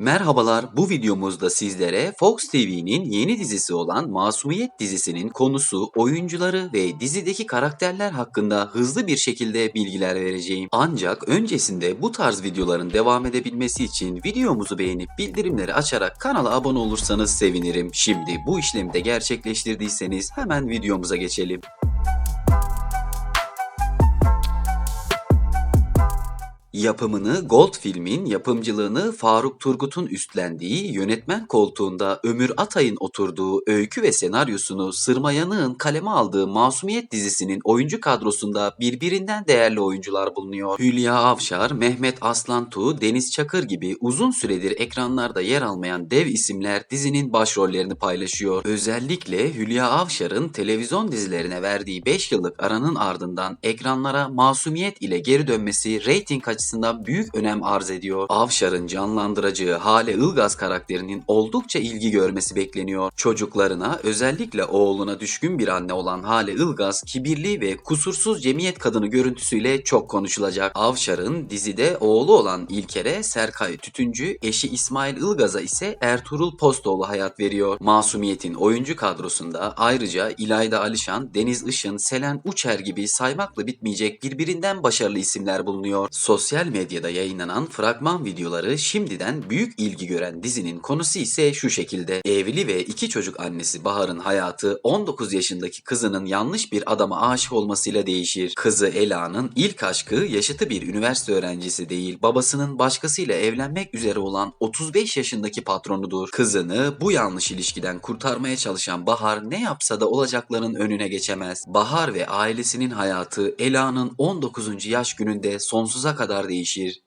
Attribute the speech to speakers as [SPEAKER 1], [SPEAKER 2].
[SPEAKER 1] Merhabalar, bu videomuzda sizlere Fox TV'nin yeni dizisi olan Masumiyet dizisinin konusu, oyuncuları ve dizideki karakterler hakkında hızlı bir şekilde bilgiler vereceğim. Ancak öncesinde bu tarz videoların devam edebilmesi için videomuzu beğenip bildirimleri açarak kanala abone olursanız sevinirim. Şimdi bu işlemi de gerçekleştirdiyseniz hemen videomuza geçelim. Yapımını Gold Film'in yapımcılığını Faruk Turgut'un üstlendiği yönetmen koltuğunda Ömür Atay'ın oturduğu öykü ve senaryosunu Sırma Yanık'ın kaleme aldığı Masumiyet dizisinin oyuncu kadrosunda birbirinden değerli oyuncular bulunuyor. Hülya Avşar, Mehmet Aslantuğ, Deniz Çakır gibi uzun süredir ekranlarda yer almayan dev isimler dizinin başrollerini paylaşıyor. Özellikle Hülya Avşar'ın televizyon dizilerine verdiği 5 yıllık aranın ardından ekranlara Masumiyet ile geri dönmesi reyting açısından büyük önem arz ediyor. Avşar'ın canlandıracağı Hale Ilgaz karakterinin oldukça ilgi görmesi bekleniyor. Çocuklarına özellikle oğluna düşkün bir anne olan Hale Ilgaz kibirli ve kusursuz cemiyet kadını görüntüsüyle çok konuşulacak. Avşar'ın dizide oğlu olan İlker'e Serkay Tütüncü, eşi İsmail Ilgaz'a ise Ertuğrul Postoğlu hayat veriyor. Masumiyet'in oyuncu kadrosunda ayrıca İlayda Alişan, Deniz Işın, Selen Uçer gibi saymakla bitmeyecek birbirinden başarılı isimler bulunuyor. Sosyal medyada yayınlanan fragman videoları şimdiden büyük ilgi gören dizinin konusu ise şu şekilde. Evli ve iki çocuk annesi Bahar'ın hayatı 19 yaşındaki kızının yanlış bir adama aşık olmasıyla değişir. Kızı Ela'nın ilk aşkı yaşıtı bir üniversite öğrencisi değil, babasının başkasıyla evlenmek üzere olan 35 yaşındaki patronudur. Kızını bu yanlış ilişkiden kurtarmaya çalışan Bahar ne yapsa da olacakların önüne geçemez. Bahar ve ailesinin hayatı Ela'nın 19. yaş gününde sonsuza kadar değişir.